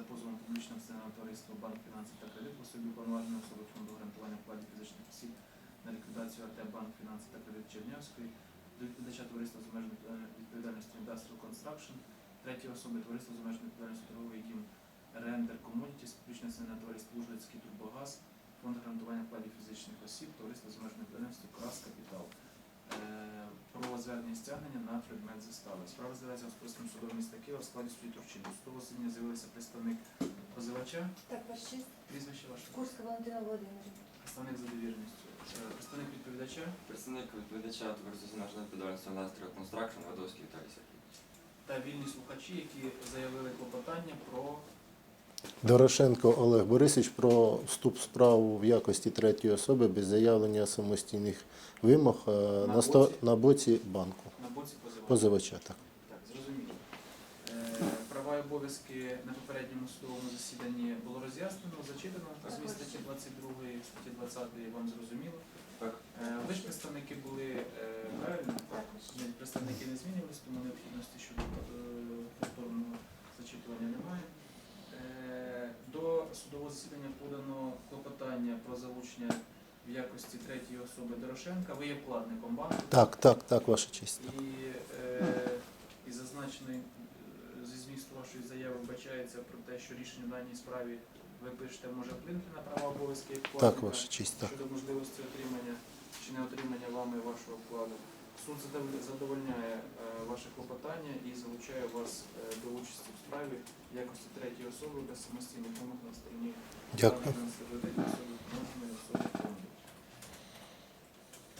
за позовом публічного акціонерного товариства Банк фінанси та кредит в особі уповноваженої особи фонду гарантування вкладів фізичних осіб на ліквідацію АТ Банк фінанси та кредит Чернявської, до відповідача товариства з обмеженою відповідальністю Industrial Construction, третьої особи товариства з обмеженою відповідальністю торговий дім Рендер Commodities, публічне акціонерне товариство Ужгородський Турбогаз, фонд гарантування вкладів фізичних осіб, товариство з обмеженою відповідальністю Крас Капітал. Е, Про звернення стягнення на предмет застави. Справа розглядається господарським судом міста Києва в складі судді Турчини. До судового засідання з'явився представник позивача, Так, ваш честь. прізвище ваше, Курська Валентина Володимирівна. представник за довіреністю, Е, представник відповідача Представник відповідача з обмеженою відповідальністю Industrial Вадовський Віталій Сергійович. та вільні слухачі, які заявили клопотання про Дорошенко Олег Борисович про вступ в справу в якості третьої особи без заявлення самостійних вимог е, На на, сто- боці? на боці банку. на боці позивача. Позивача. Так. Так, зрозуміло. Е, Права і обов'язки на попередньому судовому засіданні було роз'яснено, зачитано. Так, Зміст ось. статті 22, статті 20 вам зрозуміло. Так. Е, Ви ж представники були е, правильно? Так. Представники не змінювалися, тому необхідності щодо е, повторного зачитування немає. До судового засідання подано клопотання про залучення в якості третьої особи Дорошенка. Ви є вкладником банку. так, так, так, ваша честь. І, е, і зазначений е, зі змісту вашої заяви вбачається про те, що рішення в даній справі ви пишете може вплинути на права обов'язки як Так, ваша честь. Так. щодо можливості отримання чи не отримання вами вашого вкладу. Суд задовольняє е, ваше клопотання і залучає вас е, до участі в справі в якості третьої особи без самостійних вимог на стороні Дякую.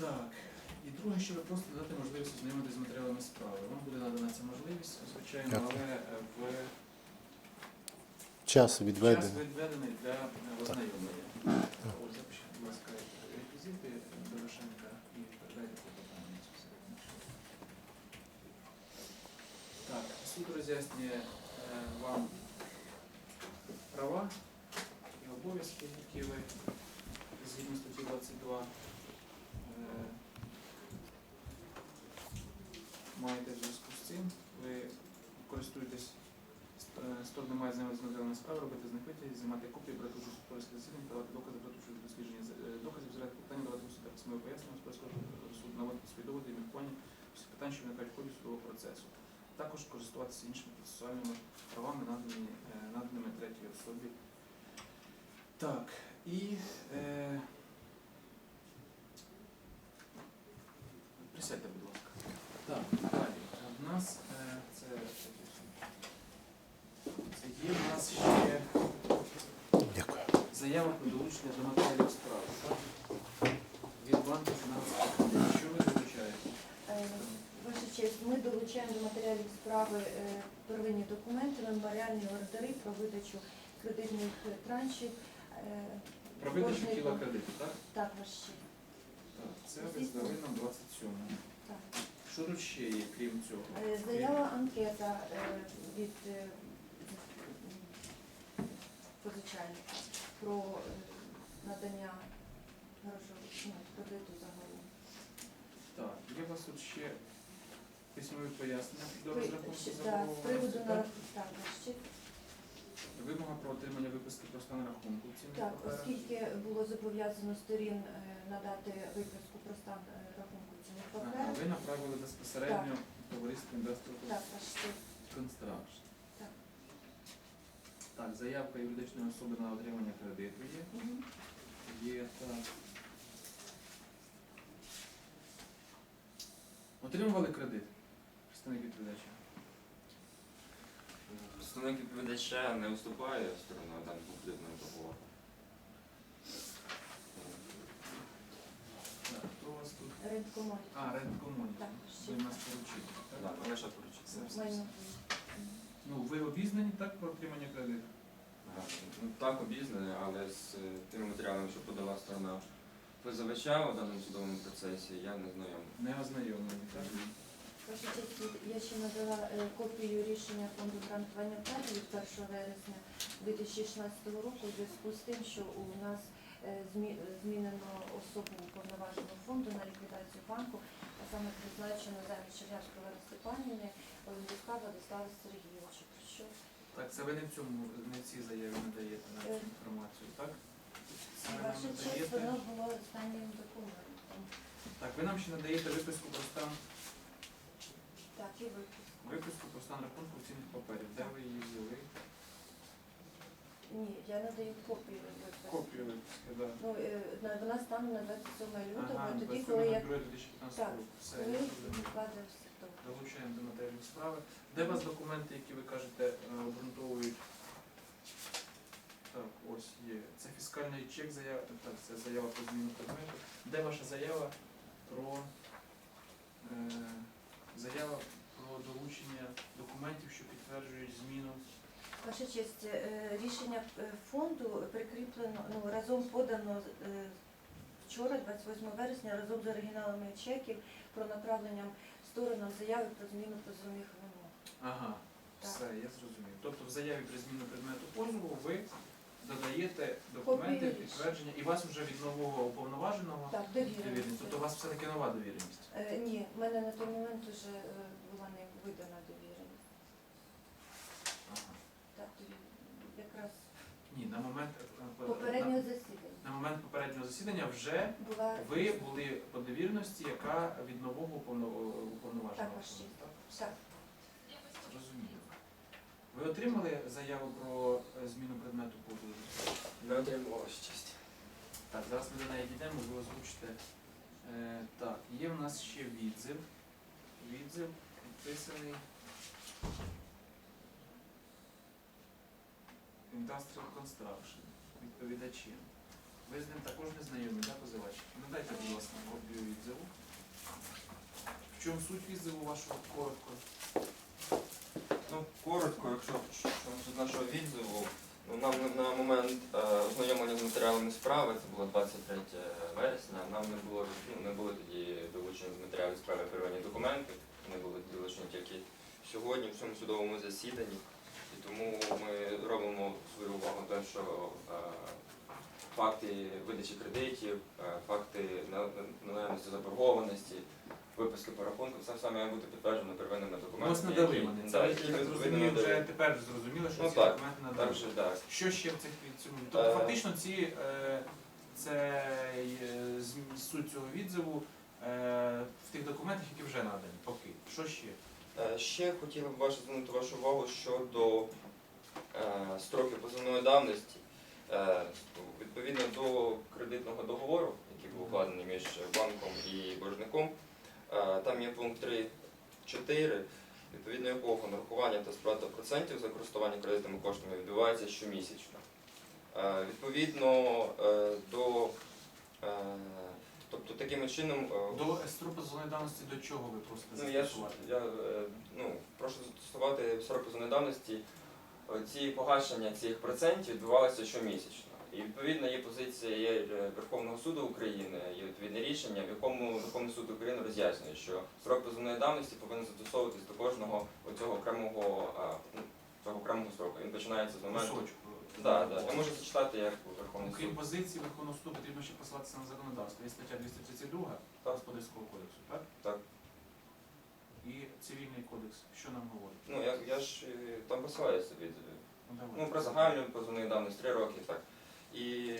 Так, і друге, що ви просто дати можливість ознайомитися з матеріалами справи. Вам буде надана ця можливість, звичайно, Дякую. але е, в Час час відведений. відведений для ознайомлення. Запишіть, будь ласка, реквізити Дорошенка і передайте клопотання. це все. Так, суд роз'яснює е, вам права і обов'язки, які ви згідно статті 22 е, маєте в зв'язку з цим. Ви користуєтесь Е, Сторони мають знайомитися з справи, робити з них витяги, знімати копії, брати участь у спорських засіданнях, давати докази, брати участь у дослідженні доказів, зряд питання, давати у суду письмове пояснення спорського суду, наводити свої доводи і міркування всіх питань, що виникають в ході судового процесу. Також користуватися іншими процесуальними правами, наданими, е, наданими третій особі. Так, і е, присядьте, будь ласка. Так, далі. В нас е, це, це є в нас ще Дякую. заява про долучення до матеріалів справи. Так? Від банку фінансових. Що ви долучаєте? Е, Ваша честь, ми долучаємо до матеріалів справи е, первинні документи, меморіальні ордери про видачу кредитних траншів. е, Про видачу тіла кредиту, так? Так. Так, це здали нам 27. Так. Що тут ще є, крім цього? Е, Заява анкета від позичальника про надання грошового ну, кредиту загалом. Так, є у вас тут ще письмові пояснення до розрахунку да, З заборгованості, приводу на так. Вимога про отримання виписки про стан рахунку. в цінних Так, паперах. оскільки було зобов'язано сторін е, надати виписку про стан е, рахунку цінних Ага, паперах. ви направили безпосередньо товариство Industrial Так. Так. Так, заявка юридичної особи на отримання кредиту є. Мгм. Є так. Отримували кредит? Представник відповідача. Представник відповідача не виступає стороною даного кредитного договору. Так, хто у вас тут? Ренткомон. А, ренткомуні. Так, Ви ще. нас поручили. Так? Майно. Ну, ви обізнані так про отримання кредиту? Ага. Ну, Так обізнаний, але з е, тими матеріалами, що подала сторона позивача у даному судовому процесі, я не знайомий. Не ознайомлені, так? Ваша честь, я ще надала е, копію рішення фонду гарантування вкладів від 1 вересня 2016 року у зв'язку з тим, що у нас е, змінено особу уповноваженого фонду на ліквідацію банку, а саме призначено замість Чернявської Олени Степанівни Олендівка Владислава Сергійовича. Про що Так, це ви не в цьому, не в цій заяві надаєте нам цю Е. інформацію, так? Ваша честь, воно було останнім документом. Так, ви нам ще надаєте виписку про стан, Так, і випуск. виписку про стан рахунку цінних паперів. Де ви її взяли? Ні, я надаю копію випуску. Копію виписки, так. Ну, е, на- вона станом на 27 лютого, Ага, тоді, 27 коли я 2015 Так, року. Все, коли я зрозумів. Долучаємо до матеріалів справи. Де у вас документи, які ви кажете, е, обґрунтовують? Так, ось є. Це фіскальний чек, заява, так, це заява про зміну предмету. Де ваша заява про е, заява про долучення документів, що підтверджують зміну? Ваша честь, е, рішення е, фонду прикріплено, ну, разом подано е, вчора, 28 вересня, разом з оригіналами чеків про направлення сторонам заяви про зміну позовних вимог. Ага, Так. все, я зрозумів. Тобто в заяві про зміну предмету позову ви додаєте документи, підтвердження, і вас вже від нового уповноваженого Так, довіреність. довіреність. Тобто у вас все-таки нова довіреність. Е, Ні, в мене на той момент вже е, була не видана довіреність. Ага. Так, довіреність. якраз Ні, на момент е, попереднього на, засідання на момент попереднього засідання вже була ви були по довіреності, яка від нового уповно- уповноваженого. Так, ваш честь. Так? так. Ви отримали заяву про е, зміну предмету позову? Не отримувала щастя. Так, зараз ми до неї дійдемо, ви озвучите. Е, так, є в нас ще відзив. Відзив підписаний Industrial Construction, відповідачем. Ви з ним також не знайомі, так, позивач? Надайте, будь ласка, копію відзиву. В чому суть відзиву вашого коротко? Ну, коротко, якщо щодо нашого відзиву, ну, нам на- момент е, ознайомлення з матеріалами справи, це було 23 вересня, нам не було ну, не були тоді долучені з матеріалів справи первинні документи, вони були долучені тільки сьогодні в цьому судовому засіданні. І тому ми робимо свою увагу те, що е, факти видачі кредитів, е, факти на- на- наявності заборгованості, виписки по рахунку, це все має бути підтверджено первинними документами. Надали які- вони. Це, які я так зрозумів, вже тепер зрозуміло, що Ну ці так, документи надали. Так, так. Що ще в цих від цьому? Тобто Е. фактично ці е, це е, суть цього відзиву е, в тих документах, які вже надані. Поки. Що ще? Е, Ще хотіли б вашу звернути вашу увагу щодо е, строків позовної давності. Е, Відповідно до кредитного договору, який був укладений між банком і боржником, там є пункт 3.4, відповідно якого нарахування та сплата процентів за користування кредитними коштами відбувається щомісячно. Е, Відповідно е, до е, Тобто таким чином е, До стру позовної давності до чого ви просите Ну, я я е, ну, прошу застосувати срок позовної давності. Е, Ці погашення цих процентів відбувалися щомісячно. І відповідно є позиція є е, Верховного суду України, є відповідне рішення, в якому Верховний суд України роз'яснює, що срок позовної давності повинен застосовуватись до кожного цього окремого ну, цього окремого строку. Він починається з моменту. Да, да. Я можу зачитати як Верховний Окрім суд. позиції Верховного суду потрібно ще посилатися на законодавство. Є стаття 232 Так. Господарського кодексу, так? Так. І цивільний кодекс. Що нам говорить? Ну я, я ж е, там посилаюся від Ну. Ну, про загальну позовної давності 3 роки, так. І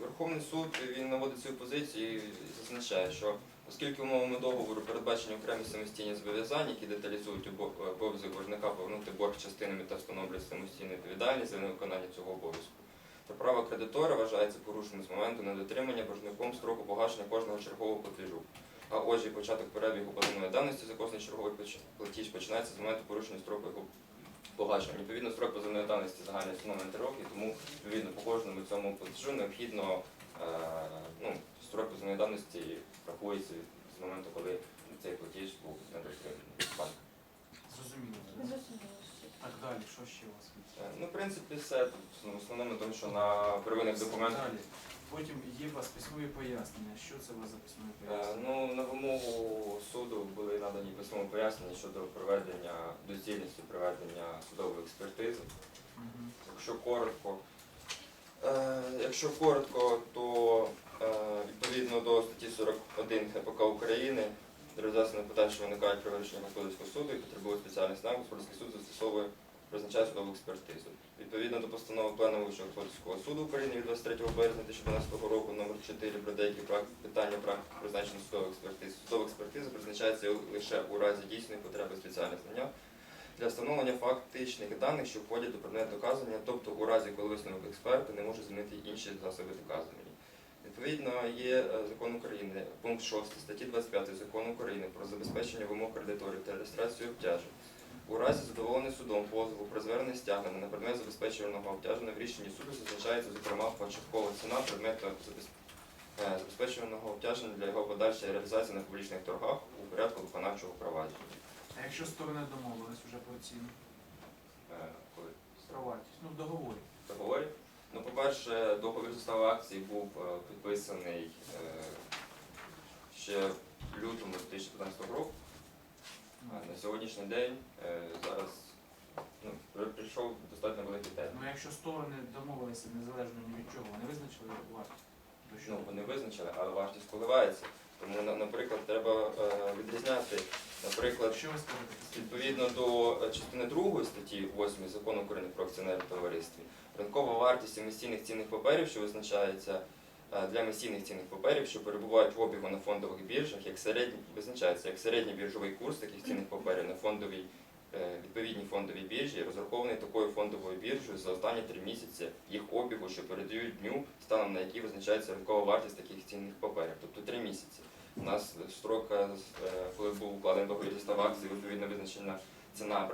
Верховний суд він наводить свою позицію і зазначає, що оскільки умовами договору передбачені окремі самостійні зобов'язання, які деталізують обов'язок боржника повернути борг частинами та встановлюють самостійну відповідальність за невиконання цього обов'язку, то право кредитора вважається порушеним з моменту недотримання боржником строку погашення кожного чергового платежу. А отже, початок перебігу позовної давності за кожний черговий платіж починається з моменту порушення строку його погашення. Відповідно, строк позовної давності загальний встановлений 3 роки, тому відповідно по кожному цьому платежу необхідно е, ну, строк позовної давності рахується з моменту, коли цей платіж був банк. Зрозуміло. Так далі, що ще у вас? Е, Ну, в принципі, все тут ну, в основному тому, що на первинних документах. Далі. Потім є у вас письмові пояснення. Що це у вас за письмові Е, пояснення? Ну, на вимогу суду надані пояснення щодо проведення доцільності проведення судової експертизи. Якщо коротко, е, якщо коротко, то е, відповідно до статті 41 КПК України для роз'яснення питань, що виникають при вирішенні господарського суду і потребують спеціальних знаків, господарський суд застосовує призначає судову експертизу. Відповідно до постанови Пленного Вищого господарського суду України від 23 березня 2012 року номер 4 про деякі питання практики призначення судової експертизи. Судова експертиза призначається лише у разі дійсної потреби спеціальних знання для встановлення фактичних даних, що входять до предмету доказання, тобто у разі, коли висновок експерта не може змінити інші засоби доказування. Відповідно, є е, закон України, пункт 6 статті 25 закону України про забезпечення вимог кредиторів та реєстрацію обтяжень. У разі задоволення судом позову про звернення стягнення на предмет забезпечуваного обтяження в рішенні суду зазначається, зокрема, початкова ціна предмету е, забезпечуваного обтяження для його подальшої реалізації на публічних торгах у порядку виконавчого провадження. А якщо сторони домовились вже про ціну? Е, коли? Ну, в договорі. договорі. Ну, по-перше, договір застави акції був е, підписаний ще в лютому 2015 року. На сьогоднішній день е, зараз ну, прийшов достатньо великий термін. Ну, якщо сторони домовилися незалежно ні від чого, вони визначили вартість, то що? Ну, вони визначили, але вартість коливається. Тому, на- наприклад, треба е, відрізняти, наприклад, Що ви скажете? Відповідно до е, частини 2 статті 8 закону України про акціонерне товаристві, ринкова вартість емісійних цінних паперів, що визначається для емісійних цінних паперів, що перебувають в обігу на фондових біржах, як середній визначається як середній біржовий курс таких цінних паперів на фондовій е, відповідній фондовій біржі, розрахований такою фондовою біржею за останні три місяці їх обігу, що передають дню, станом на який визначається ринкова вартість таких цінних паперів, тобто три місяці. У нас строк, е, коли був укладений договір застав акції, відповідно визначена ціна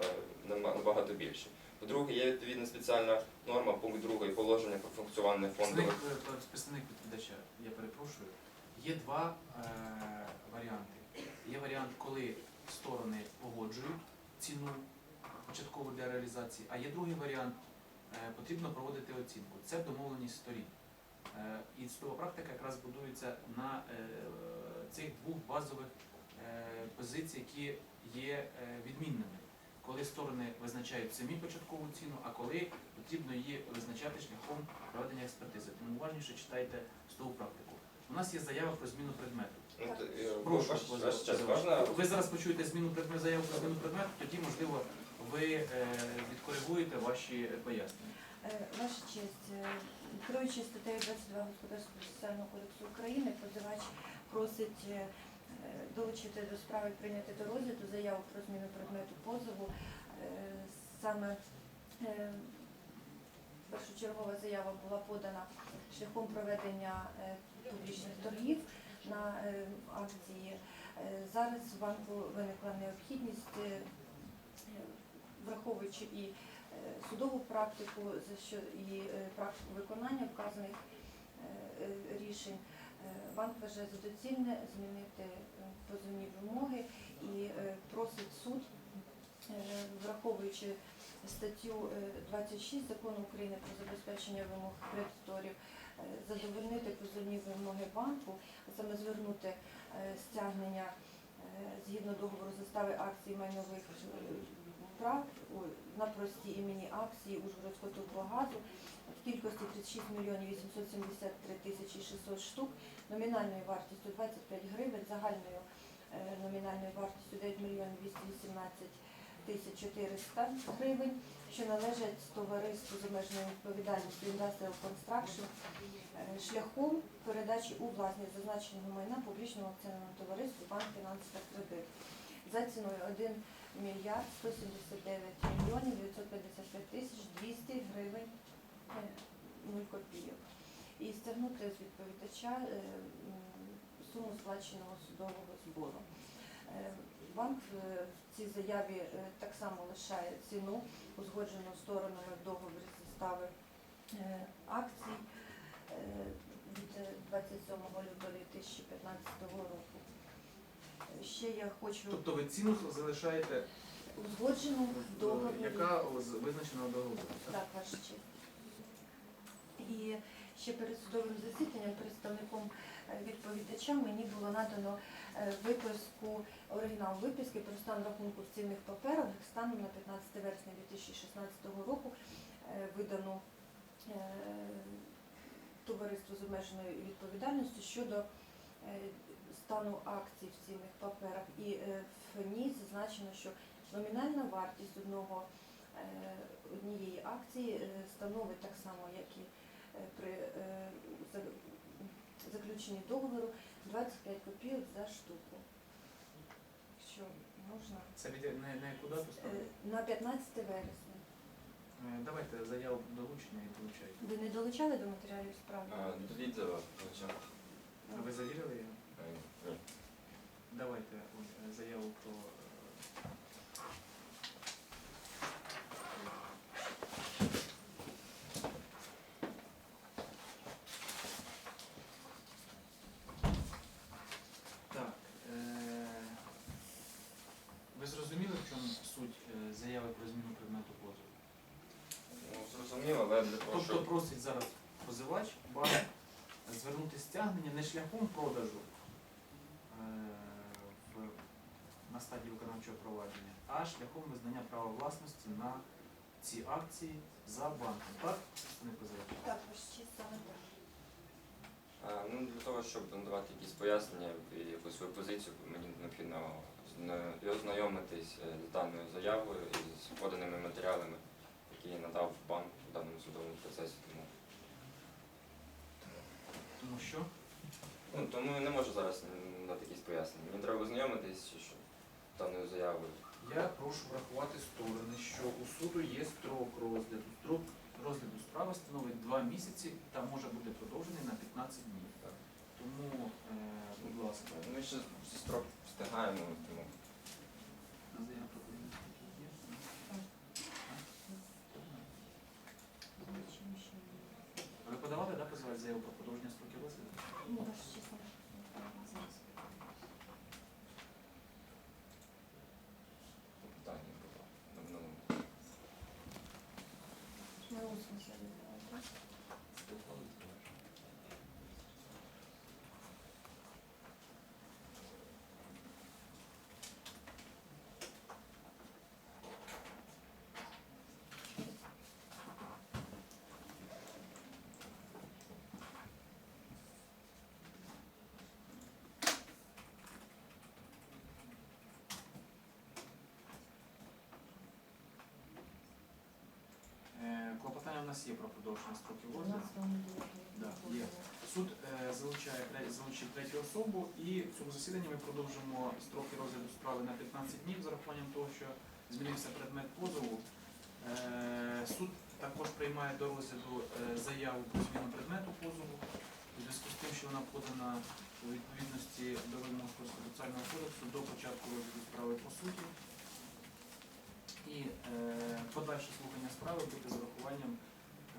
е, нама- набагато більше. По-друге, є відповідна спеціальна норма, пункт 2 положення про функціонування Представник, фондових. е, представник відповідача, я перепрошую. Є два е, варіанти. Є варіант, коли сторони погоджують ціну початкову для реалізації, а є другий варіант, е, потрібно проводити оцінку. Це домовленість сторін. Е, і судова практика якраз будується на е, цих двох базових е, позицій, які є е, відмінними. Коли сторони визначають самі початкову ціну, а коли потрібно її визначати шляхом проведення експертизи. Тому уважніше читайте судову практику. У нас є заява про зміну предмету. Ну, е, Прошу, ваш- позов- ваш час, можна? Ви зараз почуєте зміну предмету, заяву про зміну предмету, тоді, можливо, ви е, відкоригуєте ваші пояснення. Е, Ваша честь, е, керуючи статтею 22 Господарського соціального кодексу України, позивач просить долучити до справи прийняти до розгляду заяву про зміну предмету позову. Е, Саме е, першочергова заява була подана шляхом проведення е, публічних торгів на е, акції. Е, Зараз в банку виникла необхідність, е, враховуючи і е, судову практику, і е, практику виконання вказаних е, е, рішень, е, банк вважає за доцільне змінити е, позовні вимоги і е, просить суд, е, враховуючи статтю е, 26 закону України про забезпечення вимог кредиторів, е, задовольнити позовні вимоги банку, саме звернути е, стягнення е, згідно договору застави акцій майнових е, прав на прості імені акції Ужгородського теплогазу кількості 36 мільйонів 873 тисячі 600 штук, номінальною вартістю 25 гривень, загальною е, номінальною вартістю 9 мільйонів 218 тисяч 400 гривень, що належать товариству з обмеженою відповідальністю Industrial Construction е, шляхом передачі у власність зазначеного майна публічному акціонерному товариству Банк Фінанс та Кредит за ціною 1 мільярд 179 мільйонів 955 тисяч 200 гривень 0 копійок. І стягнути з відповідача е, суму сплаченого судового збору. Е, Банк е, в цій заяві так само лишає ціну, узгоджену сторонами в договорі застави акцій від е, 27 лютого 2015 року. Ще я хочу Тобто ви ціну залишаєте, узгоджену в договорі. яка визначена в договорі. так? Так, ваша честь. І ще перед судовим засіданням представником е, відповідача мені було надано е, виписку, оригінал виписки про стан рахунку в цінних паперах станом на 15 вересня 2016 року, е, видану е, товариству з обмеженою відповідальністю щодо стану акцій в цінних паперах. І в ній зазначено, що номінальна вартість одного однієї акції становить так само, як і при е, заключенні договору 25 копійок за штуку. Що можна Це від на, на яку дату Е, ставити? на 15 вересня. Е, Давайте заяву долучення і долучайте. Ви не долучали до матеріалів справи? До відео, звичайно. Ви завірили його? Е, Давайте е, заяву про е, Так. е, Ви зрозуміли, в чому суть е, заяви про зміну предмету позову? Ну, зрозуміло, але для того, Тобто щоб просить зараз позивач банк звернути стягнення не шляхом продажу е, в, на стадії виконавчого провадження, а шляхом визнання права власності на ці акції за банком. Так, не позивача? Так, почти саме так. Е, Ну, для того, щоб надавати якісь пояснення і якусь свою позицію, мені необхідно ознайомитись е, з даною заявою і з поданими матеріалами, які надав банк в даному судовому процесі. Тому, Тому що ну, тому я не можу зараз надати якісь пояснення. Мені треба ознайомитись чи що, даною заявою. я прошу врахувати сторони, що у суду є строк розгляду. Строк розгляду справи становить 2 місяці та може бути продовжений на 15 днів. Так. Тому, е, будь ласка, Ми ще строк встигаємо, тому заява про подання є? Ви подавали, да, позвали заяву про продовження строків розгляду? Ну, ваш чесно. Зараз. питання було на минулому. На усно заявляла, так? Е, Клопотання у нас є про продовження строків розгляду. Да, є. Суд е, залучає тре- третю особу, і в цьому засіданні ми продовжимо строки розгляду справи на 15 днів з урахуванням того, що змінився предмет позову. Е, Суд також приймає до розгляду е, заяву про зміну предмету позову у зв'язку з тим, що вона подана у відповідності до вимог процесуального кодексу до початку розгляду справи по суті. І е, подальше слухання справи буде з урахуванням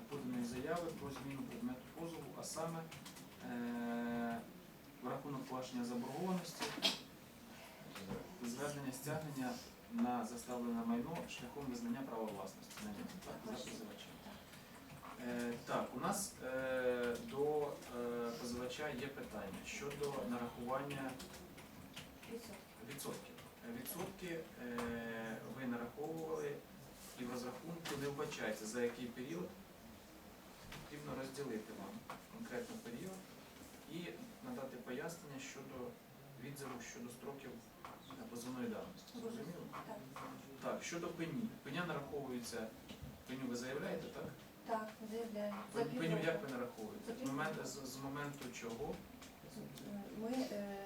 поданої заяви про зміну предмету позову, а саме е, в рахунок погашення заборгованості, звернення стягнення на заставлене майно шляхом визнання права власності на нього. Так. Е, так, у нас е, до позивача є питання щодо нарахування відсотків. Відсотки ви нараховували і в розрахунку не вбачається, за який період потрібно розділити вам конкретно період і надати пояснення щодо відзиву щодо строків позовної давності. Зрозуміло? Так. Щодо пені. Пеня нараховується, пеню ви заявляєте, так? Так, заявляю. За Пеню як ви нараховуєте? З моменту, з, з моменту чого? Ми е,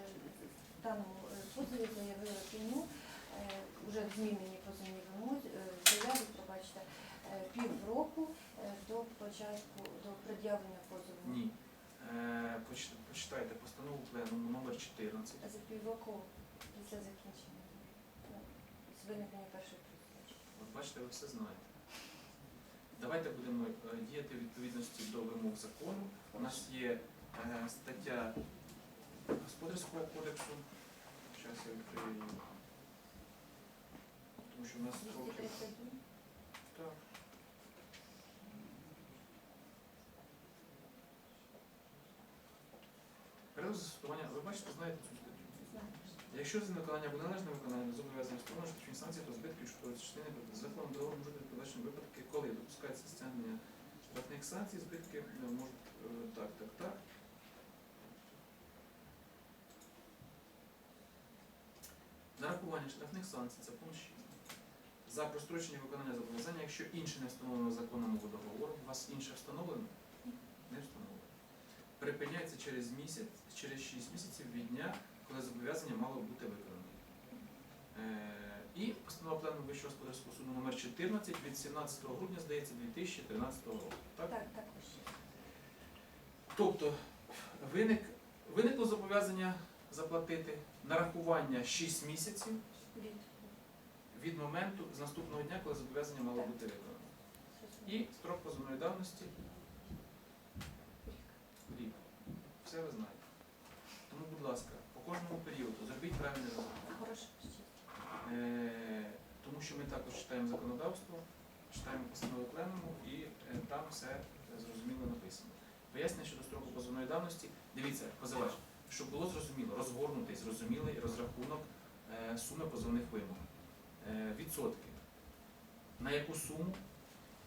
в даному е, позові заявили пеню, е, вже змінені позовні вимоги, е, заяві, пробачте, півроку е, до початку, до пред'явлення позову. Ні. Е, поч- почитайте постанову пленуму номер 14. За півроку після закінчення. Ну, З виникнення першої присутності. От бачите, ви все знаєте. Давайте будемо е, діяти в відповідності до вимог закону. У нас є е, стаття Господарського кодексу. Зараз я відкрию її. Тому що у нас. 231. Так. Період застосування, ви бачите, знаєте цю статтю. Якщо за виконання або належне виконання зобов'язані сторони штучні санкції, то збитки щодо частини законом договору можуть бути подальші випадки, коли допускається стягнення штрафних санкцій, збитки е, можуть е, так, так, так. Нарахування штрафних санкцій це пункт 6. за прострочення виконання зобов'язання, якщо інше не встановлено законом або договором, у вас інше встановлено? Не встановлено. Припиняється через місяць, через 6 місяців від дня, коли зобов'язання мало бути виконане. Е, І постанова плену Вищого господарського суду номер 14 від 17 грудня, здається, 2013 року. Так? Так, також. Тобто виник, виникло зобов'язання заплатити нарахування 6 місяців Від. моменту з наступного дня, коли зобов'язання мало бути виконано. І строк позовної давності рік. Все ви знаєте. Будь ласка, по кожному періоду зробіть правильний розрахунок. Хорошо. Е, Тому що ми також читаємо законодавство, читаємо постанови пленуму і е, там все е, зрозуміло написано. Пояснення щодо строку позовної давності. Дивіться, позивач, щоб було зрозуміло, розгорнутий, зрозумілий розрахунок е, суми позовних вимог. Е, Відсотки. На яку суму,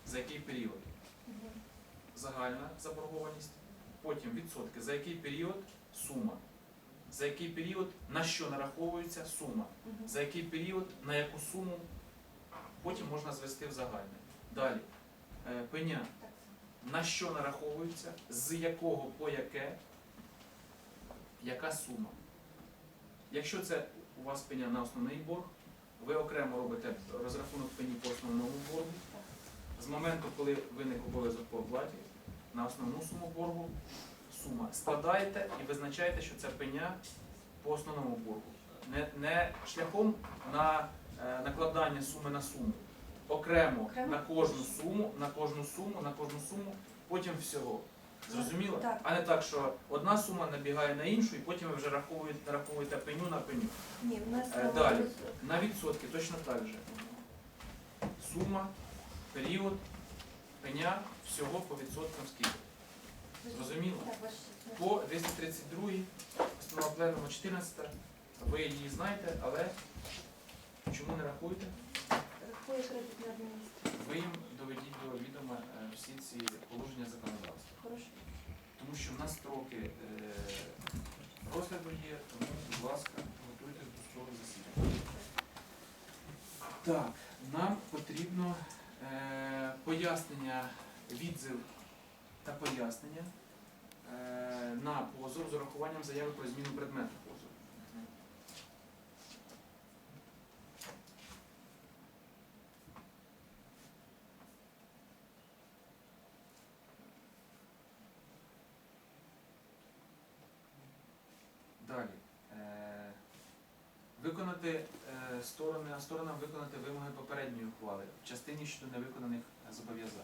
за який період? Загальна заборгованість. Потім відсотки, за який період сума. За який період на що нараховується сума за який період, на яку суму, потім можна звести в загальне. Далі. Е, Пеня, на що нараховується, з якого по яке, яка сума. Якщо це у вас пеня на основний борг, ви окремо робите розрахунок пені по основному боргу. З моменту, коли виник обов'язок по оплаті, на основну суму боргу сума складаєте і визначаєте, що це пеня по основному боргу. Не, не шляхом на е, накладання суми на суму. Окремо, Окремо? на кожну суму, на кожну суму, на кожну суму, потім всього. Зрозуміло? Так. А не так, що одна сума набігає на іншу, і потім ви вже рахуєте, нараховуєте пеню на пеню. Ні, в нас Е, далі. На відсотки точно так же. Сума, період, пеня, всього по відсоткам скільки. Зрозуміло? По 232 постанова пленуму 14, ви її знаєте, але чому не рахуєте? рахує кредитна адміністрація. Ви їм доведіть до відома е, всі ці положення законодавства. Хорошо. Тому що в нас строки е, розгляду є, тому, будь ласка, готуйтесь до цього засідання. Так, нам потрібно е, пояснення, відзив та пояснення е, на позов з урахуванням заяви про зміну предмету позову. Далі. Е, Виконати е, сторонам виконати вимоги попередньої ухвали в частині щодо невиконаних зобов'язань.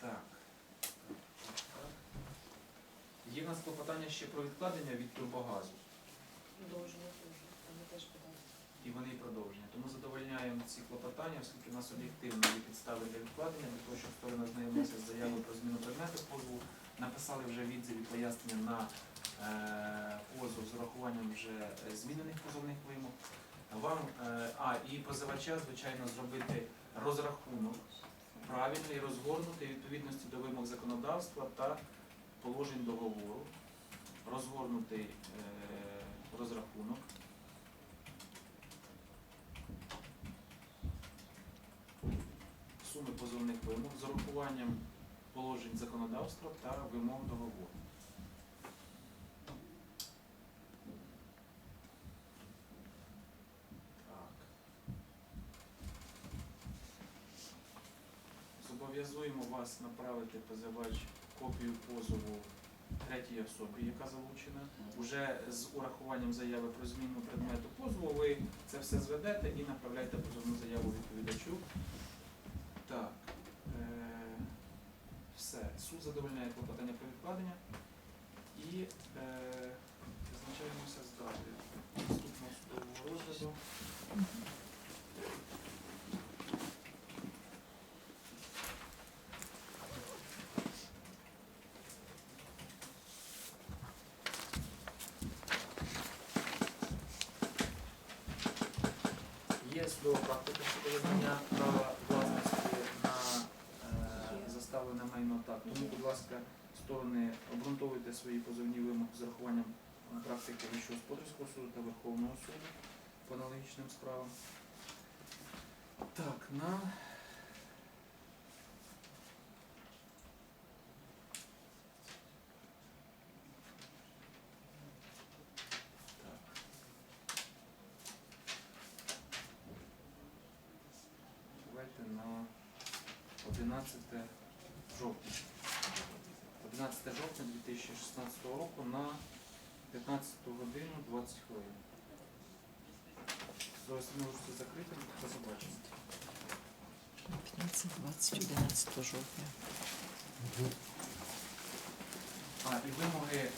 Так. Є клопотання ще про відкладення від турбогазу, Продовження. Вони теж і вони продовження. Тому задовольняємо ці клопотання, оскільки в нас об'єктивно є підстави для відкладення, для того, щоб сторони ознайомилися з заявою про зміну предмету позову, написали вже відзив і пояснення на е, позов з урахуванням вже е, змінених позовних вимог. Вам, е, а, і позивача, звичайно, зробити розрахунок правильний, розгорнутий відповідності до вимог законодавства та положень договору, розгорнутий е, розрахунок. Суми позовних вимог з урахуванням положень законодавства та вимог договору. Зобов'язуємо вас направити позивач копію позову третій особі, яка залучена. Уже з урахуванням заяви про зміну предмету позову ви це все зведете і направляєте позовну заяву відповідачу. Так. Е, все. Суд задовольняє клопотання про відкладення і е, визначаємося з датою наступного судового розгляду. Тому, будь ласка, сторони обґрунтовуйте свої позовні вимоги з урахуванням е, практики Вищого господарського суду та Верховного суду. по аналогічним справам. Так, на 15 хвилин. Зараз можу все закрити, побачимо. 15, 20, 11 жовтня. А, і вимоги